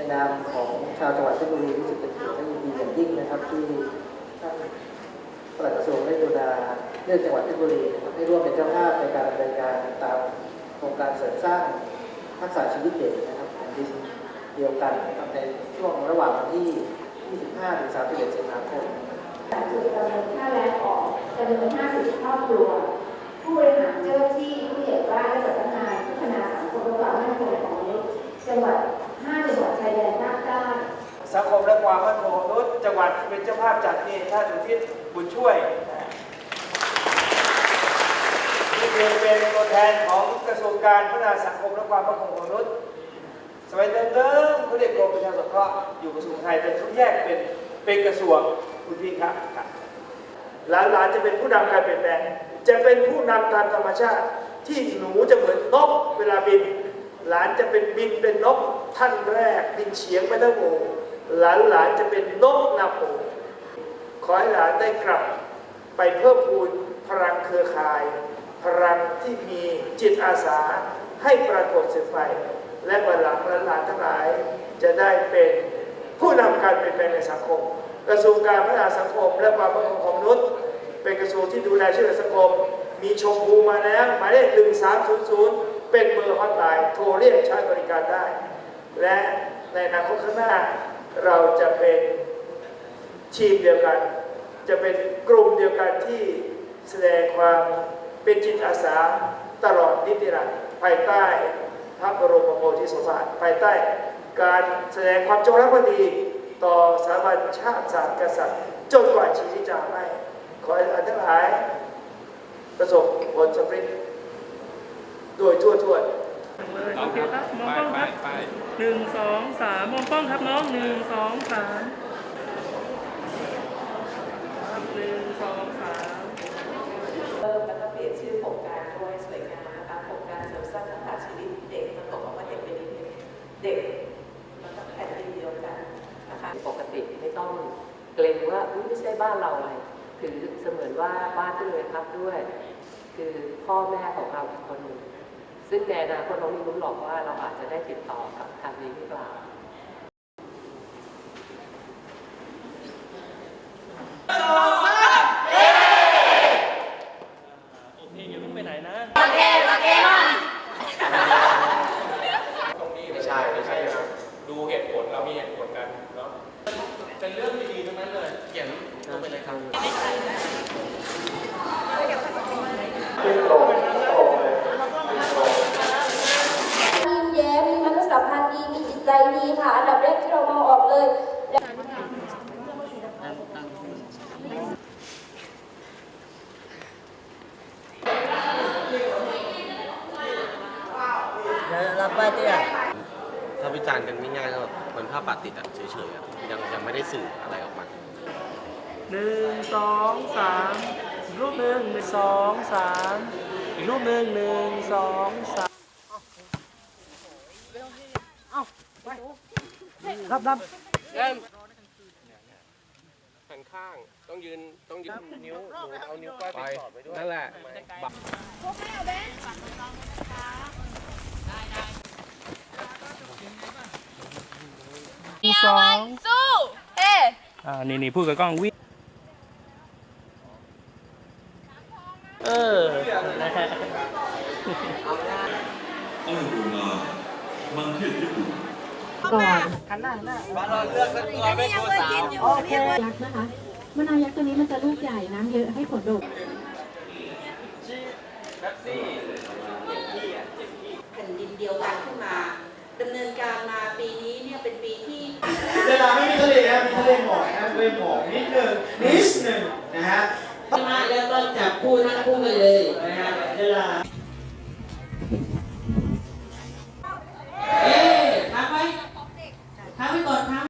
ในนามของชาวจังหวัดเพชรบุรีรู้สึกเป็นเกียรติและยินดีอย่างยิ่งนะครับที่ท่านปลัดกระทรวงได้กรุณาเลือกจังหวัดเพชรบุรีให้ร่วมเป็นเจ้าภาพในการดำเนินการตามโครงการเสริมสร้างทักษะชีวิตเด็กนะครับแผ่นดินเดียวกันนะครับในช่วงระหว่างวันที่ 25 ถึง 31 สิงหาคมจุดประเมินค่าแรงออกจำนวน 50 ครอบครัว ผู้บริหารเจ้าที่ผู้ใหญ่บ้านและสำนักงานพัฒนาสังคมและความมั่นคงของมนุษย์จังหวัด5 ชายแดนภาคใต้สังคมและความมั่นคงของมนุษย์จังหวัดเป็นเจ้าภาพจัดนี่ท่านอุทิศบุญช่วยนี่คือเป็นตัวแทนของกระทรวงการพัฒนาสังคมและความมั่นคงของมนุษย์สมัยเดิมๆเขาเรียกกรมประชาสงเคราะห์อยู่กระทรวงไทยแต่เขาแยกเป็นเป็นกระทรวงคุณพี่ครับหลานๆจะเป็นผู้นำการเปลี่ยนแปลงจะเป็นผู้นำตามธรรมชาติ ที่หนูจะเหมือนนกเวลาบิน หลานจะเป็นบินเป็นนก ท่านแรกบินเฉียงไปทั้งหมู่หลานหลานๆจะเป็นนกนำหมู่ขอให้หลานได้กลับไปเพิ่มพูนพลังเครือข่าย พลังที่มีจิตอาสาให้ปรากฏสืบไป และวันหลังหลานทั้งหลายจะได้เป็นผู้นำการเปลี่ยนแปลงในสังคม กระทรวงการพัฒนาสังคม และความมั่นคงของมนุษย์ เป็นกระทรวงที่ดูแลช่วยเหลือสังคม มีชมพูมาแล้วหมายเลข 1300 เป็นเบอร์ฮอตไลน์โทรเรียกใช้บริการได้ และในอนาคตข้างหน้าเราจะเป็นทีมเดียวกัน จะเป็นกลุ่มเดียวกันที่แสดงความเป็นจิตอาสาตลอดนิรันดร์ภายใต้พระบรมโพธิสมภารภายใต้การแสดงความจงรักภักดีต่อสถาบันชาติศาสตร์กษัตริย์จนกว่าชีวิตจะไม่ขอให้ท่านทั้งหลายประสบผลสำเร็จโดยทั่วทั่ว โอ เคครับมองกล้องครับหนึ่งสองสามมองกล้องครับน้องหนึ่งสองสามครับหนึ่งสองสามเริ่มแล้วก็เปลี่ยนชื่อโครงการด้วยสวยงามนะคะโครงการเสริมสร้างทักษะชีวิตเด็กมันตกออกมาเด็กเป็นเด็กมันต้องแผ่นดินเดียวกันนะคะปกติไม่ต้องเกรงว่าอุ๊ยไม่ใช่บ้านเราอะไรถือเสมือนว่าบ้านที่เลยพักด้วย คือพ่อแม่ของเราอีกคนหนึ่ง ซึ่งในอนาคตเราไม่รู้หรอกว่าเราอาจจะได้ติดต่อกับทางนี้หรือเปล่าโอเคอย่าเพิ่งไปไหนนะไม่ใช่ไม่ใช่ครับดูเหตุผลเรามีเหตุผลกันเนาะเป็นเรื่องดีๆทั้งนั้นเลย เขียนลงไปเลยครับ ยิ้มแย้มมีมนุษยสัมพันธ์ดี มีจิตใจดีค่ะ อันดับแรก ที่เรามองออกเลยถ้าวิจารณ์กันง่ายๆก็แบบเหมือนภาพปัดติดอะเฉยๆอะยังยังไม่ได้สื่ออะไรออกมาหนึ่งสองสามอีกรูปหนึ่งหนึ่งสองสามอีกรูปหนึ่งหนึ่งสองสาม หันข้างต้องยืนต้องยืนนิ้วเอานิ้วก้อยไปสอดไว้ด้วยนั่นแหละสองสู้เฮ้อ่านี่นี่พูดกับกล้องวิเออนะฮะ ก่อนบ้านเราเลือกสักตัไม่ตัวสาวโอเคยักษ์นะคะมะนาวยักษ์ตัวนี้มันจะลูกใหญ่น้ำเยอะให้ผลดกแผ่นดินเดียวกันขึ้นมาดำเนินการมาปีนี้เนี่ยเป็นปีที่เวลาไม่มีทะเลนะมีทะเลหมอกนะทะเลหมอกนิดหนึ่งนิดหนึ่งนะฮะมาแล้วก็จับคู่นั่งคู่กันเลยนะฮะเวลา